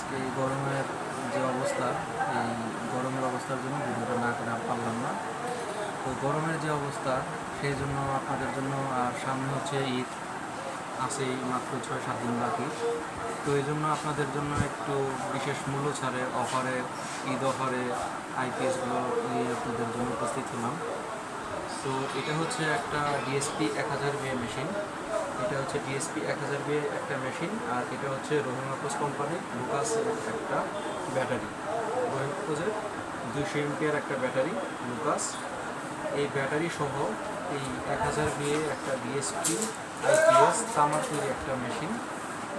আজকে এই গরমের যে অবস্থা, এই গরমের অবস্থার জন্য ভিডিওটা না করে পারলাম না। তো গরমের যে অবস্থা, সেই জন্য আপনাদের জন্য, আর সামনে হচ্ছে ঈদ আছে মাত্র ছয় সাত দিন বাকি। তো এই জন্য আপনাদের জন্য একটু বিশেষ মূল্য ছাড়ে অফারে, ঈদ অফারে আইপিএসগুলো নিয়ে আপনাদের জন্য উপস্থিত হলাম। তো এটা হচ্ছে একটা ডিএসপি এক হাজার মেশিন হচ্ছে ডিএসপি এক হাজার বিএ একটা মেশিন আর এটা হচ্ছে রোহিমাপোস কোম্পানি লুকাসের একটা ব্যাটারি রোহিমাপোসের দুশো এমপিয়ার একটা ব্যাটারি লুকাস এই ব্যাটারি সহ এই এক হাজার বিএ একটা ডিএসপি আইপিএস তামার তৈরি একটা মেশিন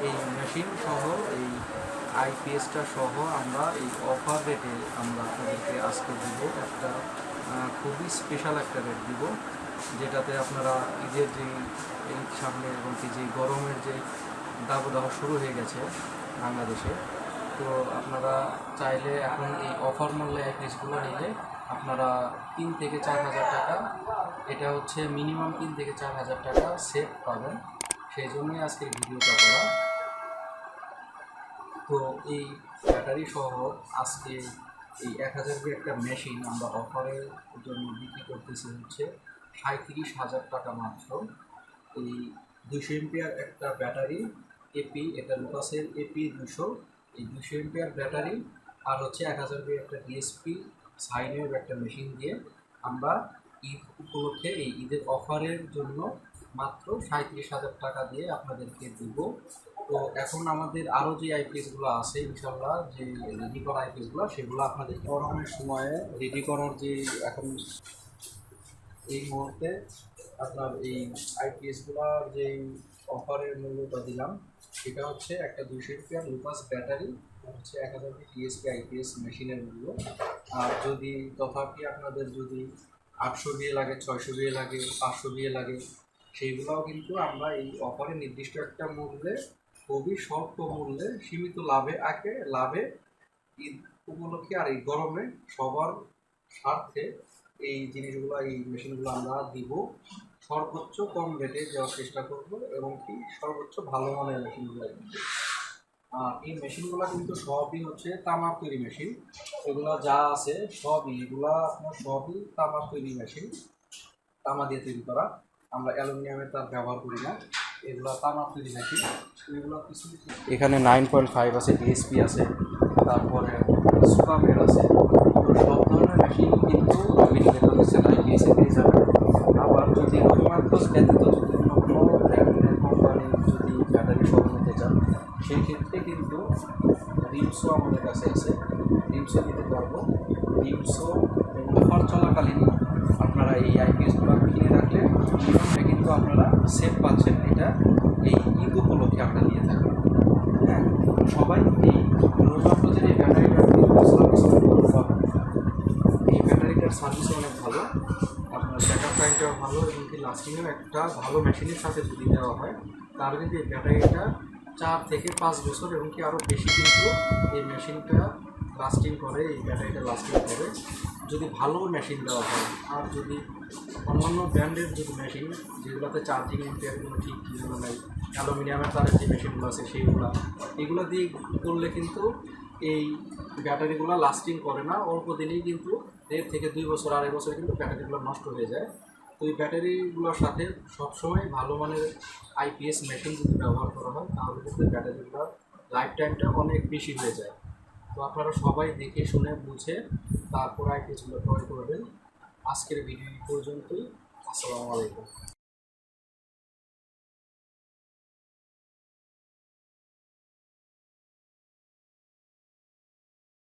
এই মেশিন সহ, এই আইপিএসটা সহ আমরা এই অফার রেটে আমরা আপনাদেরকে আজকে দিব একটা খুবই স্পেশাল একটা রেট দিব। যেটাতে আপনারা ঈদের যে এই সামনে এবং কি যে গরমের যে দাবদাহ শুরু হয়ে গেছে বাংলাদেশে, তো আপনারা চাইলে এখন এই অফার মূল্যে আইপিএসগুলো নিলে আপনারা তিন থেকে চার হাজার টাকা, এটা হচ্ছে মিনিমাম তিন থেকে চার হাজার টাকা সেভ পাবেন। সেই জন্যই আজকের ভিডিওটা করা। তো এই ব্যাটারি সহ আজকে এই এক হাজার একটা মেশিন আমরা অফারের জন্য বিক্রি করতেছি হচ্ছে সাঁত্রিশ হাজার টাকা মাত্র। এই দুশো এমপিয়ার একটা ব্যাটারি, এপি, এটা লুকাসের এপি দুশো এই দুশো এমপিয়ার ব্যাটারি আর হচ্ছে এক হাজার একটা ডিএসপি, সাইনের একটা মেশিন দিয়ে আমরা ঈদ উপলক্ষে এই ঈদের অফারের জন্য মাত্র সাঁত্রিশ হাজার টাকা দিয়ে আপনাদেরকে দেব। তো এখন আমাদের আরও যে আইপিএসগুলো আছে ইনশাল্লাহ যে রেডি করা আইপিএসগুলো, সেগুলো আপনাদের গরমের সময়ে রেডি করার যে এখন এই মুহূর্তে আপনার এই আইপিএসগুলোর যে অফারের মূল্যটা দিলাম, সেটা হচ্ছে একটা দুইশো রুপিয়ার লুপাস ব্যাটারি হচ্ছে এক হাজার টিএসপি আইপিএস মেশিনের মূল্য। আর যদি তথাপি আপনাদের যদি আটশো বিয়ে লাগে, ছয়শো বিয়ে লাগে, পাঁচশো বিয়ে লাগে, সেইগুলোও কিন্তু আমরা এই অফারে নির্দিষ্ট একটা মূল্যে, খুবই স্বল্প মূল্যে সীমিত লাভে আঁকে, লাভে ঈদ উপলক্ষে আর এই গরমে সবার স্বার্থে এই জিনিসগুলো, এই মেশিনগুলো আমরা দিব। সর্বোচ্চ কম রেটে দেওয়ার চেষ্টা করব এবং কি সর্বোচ্চ ভালো মানের মেশিনগুলো আর এই মেশিনগুলো কিন্তু সবই হচ্ছে তামার তৈরি মেশিন। এগুলো যা আছে সবই, এগুলা আপনার সবই তামার তৈরি মেশিন, তামা দিয়ে তৈরি করা। আমরা অ্যালুমিনিয়ামের তার ব্যবহার করি না, এগুলো তামার তৈরি মেশিন। এগুলো কিছু এখানে নাইন পয়েন্ট ফাইভ আছে ডিএসপি আছে, তারপরে সুপারমের আছে সব মেশিন কিন্তু আমেরিকাতে হচ্ছে আইপিএসে পেয়ে যাবে। আবার যদি রবিমাত্র ব্যতীত যদি কোনো ব্র্যান্ডের কোম্পানি যদি ব্যাটারি সহ নিতে চান সেই ক্ষেত্রে কিন্তু রিমসও আমাদের কাছে আছে। রিমসও নিতে পারব। রিমসও অফার চলাকালীন আপনারা এই আইপিএসগুলো কিনে রাখলে কিন্তু আপনারা সেভ পাচ্ছেন এটা এই ঈদ উপলক্ষে আমরা দিয়ে থাকি হ্যাঁ সবাই এই রোজার যে এই ব্যাটারিটা সার্ভিস পাবেন এই ব্যাটারিটার সার্ভিস অনেক ভালো আপনার ব্যাকআপ টাইমটাও ভালো এবং একটা ভালো মেশিনের সাথে যদি দেওয়া হয় তার কিন্তু এই ব্যাটারিটা চার থেকে পাঁচ বছর এবং কি আরও বেশি কিন্তু এই মেশিনটা লাস্টিং করে, এই ব্যাটারিটা লাস্টিং করে। যদি ভালো মেশিন দেওয়া হয়, আর যদি অন্যান্য ব্র্যান্ডের যদি মেশিন যেগুলোতে চার্জিং ইম্পিয়ারগুলো ঠিক যেগুলো নেই, অ্যালুমিনিয়ামের তারের যে মেশিনগুলো আছে সেইগুলো, এগুলো দিয়ে করলে কিন্তু এই ব্যাটারিগুলো লাস্টিং করে না। অল্প দিনেই কিন্তু দেড় থেকে দুই বছর, আড়াই বছর কিন্তু ব্যাটারিগুলো নষ্ট হয়ে যায়। তো এই ব্যাটারিগুলোর সাথে সবসময় ভালো মানের আইপিএস মেশিন যদি ব্যবহার করা হয়, তাহলে কিন্তু ব্যাটারিগুলোর লাইফ টাইমটা অনেক বেশি হয়ে যায়। তো আপনারা সবাই দেখে শুনে বুঝে তারপর আইপিএসগুলো ক্রয় করবেন। আজকের ভিডিও পর্যন্তই। আসসালামু আলাইকুম।